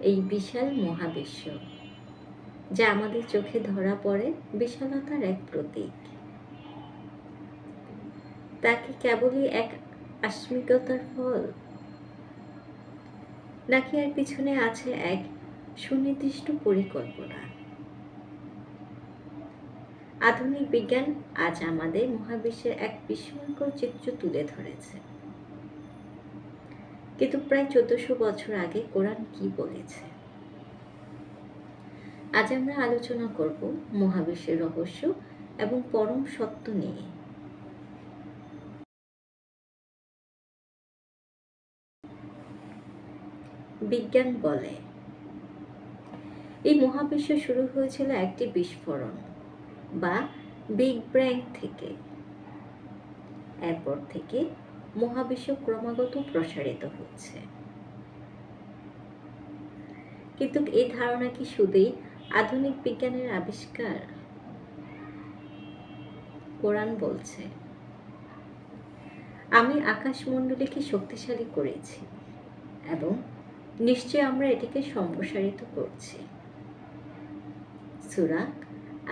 এই বিশাল মহাবিশ্ব, যা আমাদের চোখে ধরা পড়ে বিশালতার এক প্রতীক। তা কি কেবলই এক আস্মিকতার ফল? নাকি এর পিছনে আছে এক সুনির্দিষ্ট পরিকল্পনা? আধুনিক বিজ্ঞান আজ আমাদের মহাবিশ্বের এক বিস্ময়কর চিত্র তুলে ধরেছে। কিন্তু প্রায় চোদ্দশো বছর আগে কোরআন কি বলেছে? আজ আমরা আলোচনা করব মহাবিশ্বের রহস্য এবং পরম সত্য নিয়ে। বিজ্ঞান বলে, এই মহাবিশ্ব শুরু হয়েছিল একটি বিস্ফোরণ বা বিগ ব্র্যাং থেকে। এরপর থেকে মহাবিশ্ব ক্রমাগত প্রসারিত হচ্ছে। কিন্তু এই ধারণা কি শুধুই আধুনিক বিজ্ঞানের আবিষ্কার? কোরআন বলছে, আমি আকাশমণ্ডলীকে শক্তিশালী করেছি? এবং নিশ্চয় আমরা এটিকে সম্প্রসারিত করছি। সুরা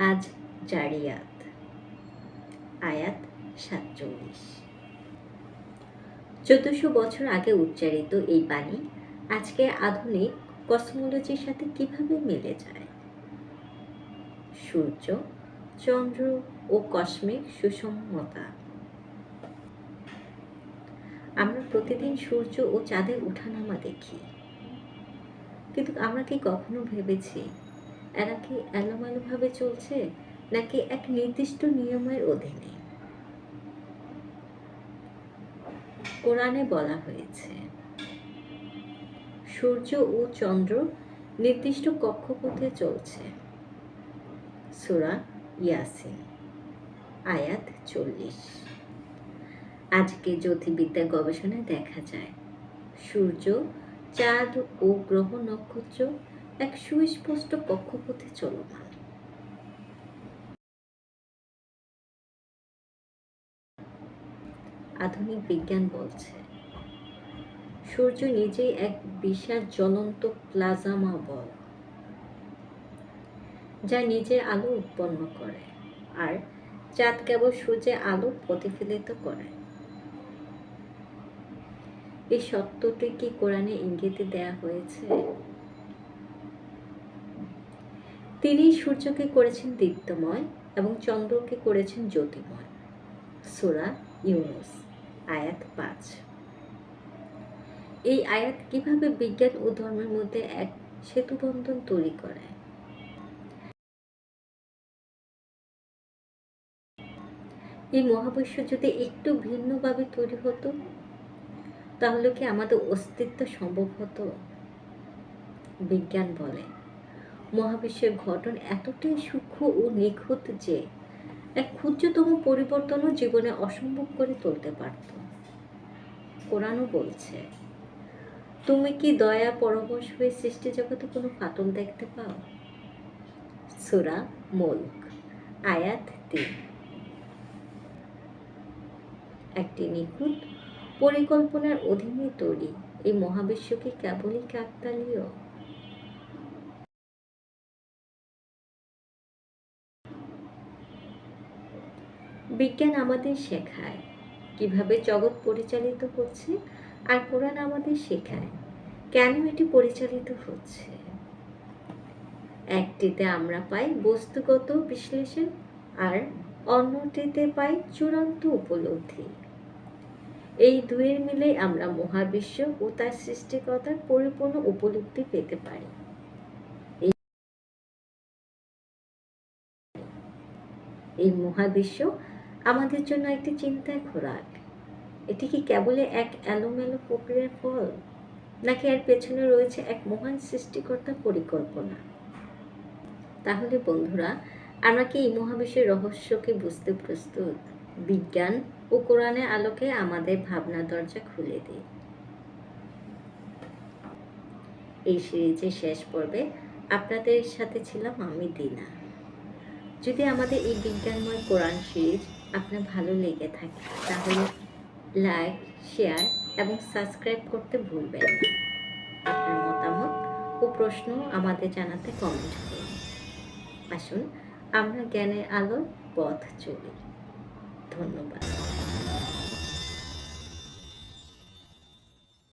আজ জারিয়াত, আয়াত সাতচল্লিশ। চোদ্দশো বছর আগে উচ্চারিত এই বাণী আজকে আধুনিক কসমোলজির সাথে কীভাবে মিলে যায়? সূর্য, চন্দ্র ও কসমিক সুষমতা আমরা প্রতিদিন সূর্য ও চাঁদের উঠানামা দেখি। কিন্তু আমরা কি কখনো ভেবেছি এরা কি এলোমেলোভাবে চলছে নাকি এক নির্দিষ্ট নিয়মের অধীনে? কোরআনে বলা হয়েছে, সূর্য ও চন্দ্র নির্দিষ্ট কক্ষপথে চলছে। সুরা ইয়াসিন, আয়াত চল্লিশ। আজকে জ্যোতির্বিদ্যা গবেষণায় দেখা যায়, সূর্য, চাঁদ ও গ্রহ নক্ষত্র এক সুস্পষ্ট কক্ষপথে চলমান। আধুনিক বিজ্ঞান বলছে। সূর্য নিজেই এক বিশাল জ্বলন্ত প্লাজমা বল, যা নিজে আলো উৎপন্ন করে আর চাঁদ কেবল সূর্যে আলো প্রতিফলিত করে। এই সত্যটি কি কোরআনে ইঙ্গিতে দেয়া হয়েছে? তিনি সূর্যকে করেছেন দীপ্তময় এবং চন্দ্রকে করেছেন জ্যোতিময়। সুরা ইউনুস। আয়াত পাঁচ। এই আয়াত কীভাবে বিজ্ঞান ও ধর্মের মধ্যে এক সেতুবন্ধন তৈরি করে? এই মহাবিশ্ব যদি একটু ভিন্নভাবে তৈরি হতো, তাহলে কি আমাদের অস্তিত্ব সম্ভব হতো? বিজ্ঞান বলে, মহাবিশ্বের ঘটন এতটাই সূক্ষ্ম ও নিখুঁত যে এক ক্ষুদ্রতম পরিবর্তনও জীবনে অসম্ভব করে তুলতে পারত। কোরআনও বলছে, তুমি কি দয়া পরবশ হয়ে সৃষ্টি জগতে কোনো ফাটল দেখতে পাও? সুরা মুলক, আয়াত তিন। একটি নিখুঁত পরিকল্পনার অধীনে তৈরি এই মহাবিশ্বকে কেবলই কাকতালীয়। বিজ্ঞান আমাদের শেখায়। কীভাবে জগৎ পরিচালিত হচ্ছে আর কোরআন আমাদের শেখায়। কেন এটি পরিচালিত হচ্ছে? একটিতে আমরা পাই বস্তুগত বিশ্লেষণ আর অন্যটিতে পাই চূড়ান্ত উপলব্ধি। এই দুয়ের মিলে আমরা মহাবিশ্ব ও তার সৃষ্টিকতার পরিপূর্ণ উপলব্ধি পেতে পারি। এই মহাবিশ্ব আমাদের জন্য একটি চিন্তায় খোরাক। এটি কি কেবলই এক এলোমেলো প্রক্রিয়ার ফল? নাকি এর পেছনে রয়েছে এক মহান সৃষ্টিকর্তার পরিকল্পনা? তাহলে বন্ধুরা, আমরা কি এই মহাবিশ্বের রহস্যকে বুঝতে প্রস্তুত? বিজ্ঞান ও কোরআনে আলোকে আমাদের ভাবনা দরজা খুলে দিই। এই সিরিজের শেষ পর্বে আপনাদের সাথে ছিলাম আমি, দিনা। যদি আমাদের এই বিজ্ঞানময় কোরআন সিরিজ আপনার ভালো লেগে থাকে, তাহলে লাইক শেয়ার এবং সাবস্ক্রাইব করতে ভুলবেন না। আপনার মতামত ও প্রশ্ন আমাদের জানাতে কমেন্ট করুন। আসুন, আমরা জ্ঞানের আলোর পথ চলি। ধন্যবাদ।